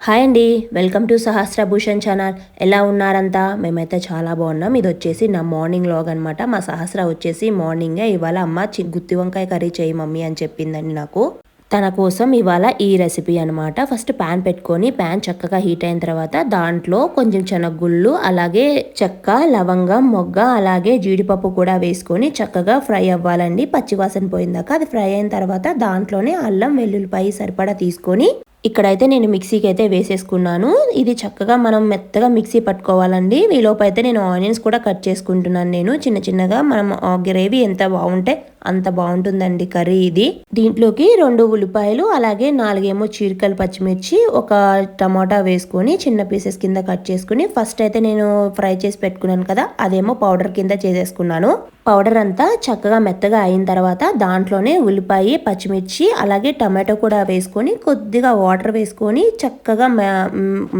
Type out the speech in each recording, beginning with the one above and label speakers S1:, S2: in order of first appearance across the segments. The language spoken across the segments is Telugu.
S1: హాయ్ అండి వెల్కమ్ టు సహస్రభూషణ్ ఛానల్. ఎలా ఉన్నారంతా? మేమైతే చాలా బాగున్నాం. ఇది వచ్చేసి నా మార్నింగ్ లాగ్ అనమాట మా సహస్ర వచ్చేసి మార్నింగే ఇవాళ అమ్మ చి గుత్తి వంకాయ కర్రీ చేయి మమ్మీ అని చెప్పిందండి నాకు. తన కోసం ఇవాళ ఈ రెసిపీ అనమాట ఫస్ట్ ప్యాన్ పెట్టుకొని ప్యాన్ చక్కగా హీట్ అయిన తర్వాత దాంట్లో కొంచెం చెనగుళ్ళు అలాగే చెక్క లవంగం మొగ్గ అలాగే జీడిపప్పు కూడా వేసుకొని చక్కగా ఫ్రై అవ్వాలండి. పచ్చివాసన పోయిందాక అది ఫ్రై అయిన తర్వాత దాంట్లోనే అల్లం వెల్లుల్లిపాయ సరిపడా తీసుకొని ఇక్కడైతే నేను మిక్సీకి అయితే వేసేసుకున్నాను. ఇది చక్కగా మనం మెత్తగా మిక్సీ పట్టుకోవాలండి. ఈలోపు అయితే నేను ఆనియన్స్ కూడా కట్ చేసుకుంటున్నాను నేను. చిన్న చిన్నగా మనం గ్రేవీ ఎంత బాగుంటే అంత బాగుంటుందండి కర్రీ ఇది. దీంట్లోకి రెండు ఉల్లిపాయలు అలాగే నాలుగేమో చీరికలు పచ్చిమిర్చి ఒక టమాటా వేసుకొని చిన్న పీసెస్ కింద కట్ చేసుకుని ఫస్ట్ అయితే నేను ఫ్రై చేసి పెట్టుకున్నాను కదా అదేమో పౌడర్ కింద చేసేసుకున్నాను. పౌడర్ అంతా చక్కగా మెత్తగా అయిన తర్వాత దాంట్లోనే ఉల్లిపాయ పచ్చిమిర్చి అలాగే టమాటో కూడా వేసుకొని కొద్దిగా వాటర్ వేసుకొని చక్కగా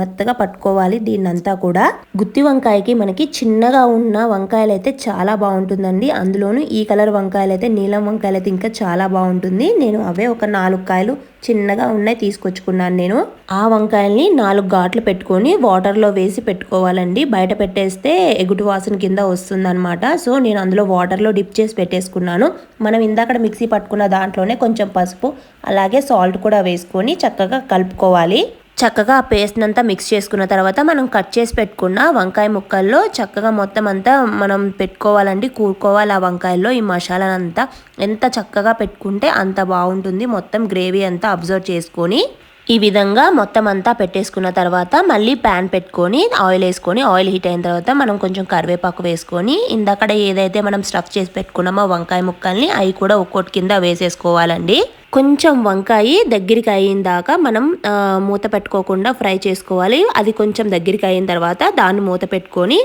S1: మెత్తగా పట్టుకోవాలి దీన్నంతా కూడా. గుత్తి వంకాయకి మనకి చిన్నగా ఉన్న వంకాయలు అయితే చాలా బాగుంటుందండి. అందులోనూ ఈ కలర్ వంకాయలు అయితే నీలం వంకాయలు ఇంకా చాలా బాగుంటుంది. నేను అవే ఒక నాలుగు కాయలు చిన్నగా ఉన్నాయి తీసుకొచ్చుకున్నాను నేను. ఆ వంకాయల్ని నాలుగు ఘాట్లు పెట్టుకొని వాటర్లో వేసి పెట్టుకోవాలండి. బయట పెట్టేస్తే ఎగుటు వాసన కింద వస్తుందన్నమాట. సో నేను అందులో వాటర్లో డిప్ చేసి పెట్టేసుకున్నాను. మనం ఇందాక మిక్సీ పట్టుకున్న దాంట్లోనే కొంచెం పసుపు అలాగే సాల్ట్ కూడా వేసుకొని చక్కగా కలుపుకోవాలి. చక్కగా ఆ పేస్ట్ అంతా మిక్స్ చేసుకున్న తర్వాత మనం కట్ చేసి పెట్టుకున్న వంకాయ ముక్కల్లో చక్కగా మొత్తం అంతా మనం పెట్టుకోవాలండి కూరుకోవాలి ఆ వంకాయల్లో ఈ మసాలానంతా. ఎంత చక్కగా పెట్టుకుంటే అంత బాగుంటుంది. మొత్తం గ్రేవీ అంతా అబ్జర్వ్ చేసుకొని ఈ విధంగా మొత్తం అంతా పెట్టేసుకున్న తర్వాత మళ్ళీ ప్యాన్ పెట్టుకొని ఆయిల్ వేసుకొని ఆయిల్ హీట్ అయిన తర్వాత మనం కొంచెం కరివేపాకు వేసుకొని ఇందక్కడ ఏదైతే మనం స్టఫ్ చేసి పెట్టుకున్నామో వంకాయ ముక్కల్ని అవి కూడా ఒక్కొక్కటి కింద వేసేసుకోవాలండి. కొంచెం వంకాయ దగ్గరికి అయిన దాకా మనం మూత పెట్టుకోకుండా ఫ్రై చేసుకోవాలి. అది కొంచెం దగ్గరికి అయిన తర్వాత దాన్ని మూత పెట్టుకొని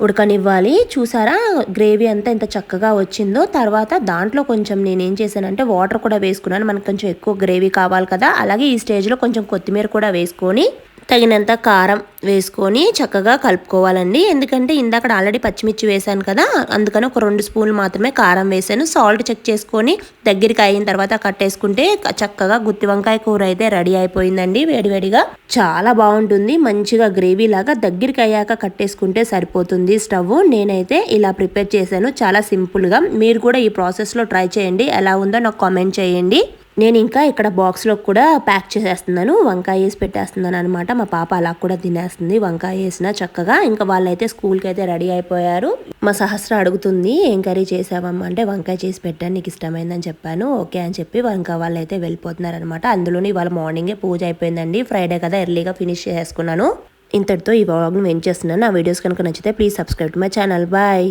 S1: ఉడకనివ్వాలి. చూసారా? గ్రేవీ అంతా ఎంత చక్కగా వచ్చిందో. తర్వాత దాంట్లో కొంచెం నేను ఏం చేశానంటే వాటర్ కూడా వేసుకున్నాను. మనకు కొంచెం ఎక్కువ గ్రేవీ కావాలి కదా. అలాగే ఈ స్టేజ్లో కొంచెం కొత్తిమీర కూడా వేసుకొని తగినంత కారం వేసుకొని చక్కగా కలుపుకోవాలండి. ఎందుకంటే ఇందాక ఆల్రెడీ పచ్చిమిర్చి వేసాను కదా అందుకని ఒక రెండు స్పూన్లు మాత్రమే కారం వేసాను సాల్ట్ చెక్ చేసుకొని దగ్గరికి అయిన తర్వాత కట్టేసుకుంటే చక్కగా గుత్తి వంకాయ కూర అయితే రెడీ అయిపోయిందండి వేడివేడిగా చాలా బాగుంటుంది. మంచిగా గ్రేవీ లాగా దగ్గరికి అయ్యాక కట్టేసుకుంటే సరిపోతుంది స్టవ్. నేనైతే ఇలా ప్రిపేర్ చేశాను. చాలా సింపుల్గా. మీరు కూడా ఈ ప్రాసెస్లో ట్రై చేయండి. ఎలా ఉందో నాకు కామెంట్ చేయండి. నేను ఇంకా ఇక్కడ బాక్స్లో కూడా ప్యాక్ చేసేస్తున్నాను. వంకాయ వేసి పెట్టేస్తున్నాను అనమాట మా పాప అలా కూడా తినేస్తుంది. వంకాయ వేసిన చక్కగా ఇంకా వాళ్ళైతే స్కూల్కి అయితే రెడీ అయిపోయారు. మా సహస్ర అడుగుతుంది ఏం కర్రీ చేసావమ్మా? అంటే వంకాయ చేసి పెట్టాను నీకు ఇష్టమైందని చెప్పాను. ఓకే అని చెప్పి ఇంకా వాళ్ళైతే వెళ్ళిపోతున్నారనమాట వెళ్ళిపోతున్నారు అనమాట అందులోని ఇవాళ మార్నింగే పూజ అయిపోయిందండి. ఫ్రైడే కదా ఎర్లీగా ఫినిష్ చేసుకున్నాను. ఇంతటితో ఈ వ్లాగ్ను వెంట్ చేస్తున్నాను. ఆ వీడియోస్ కనుక నచ్చితే please subscribe to my channel. Bye.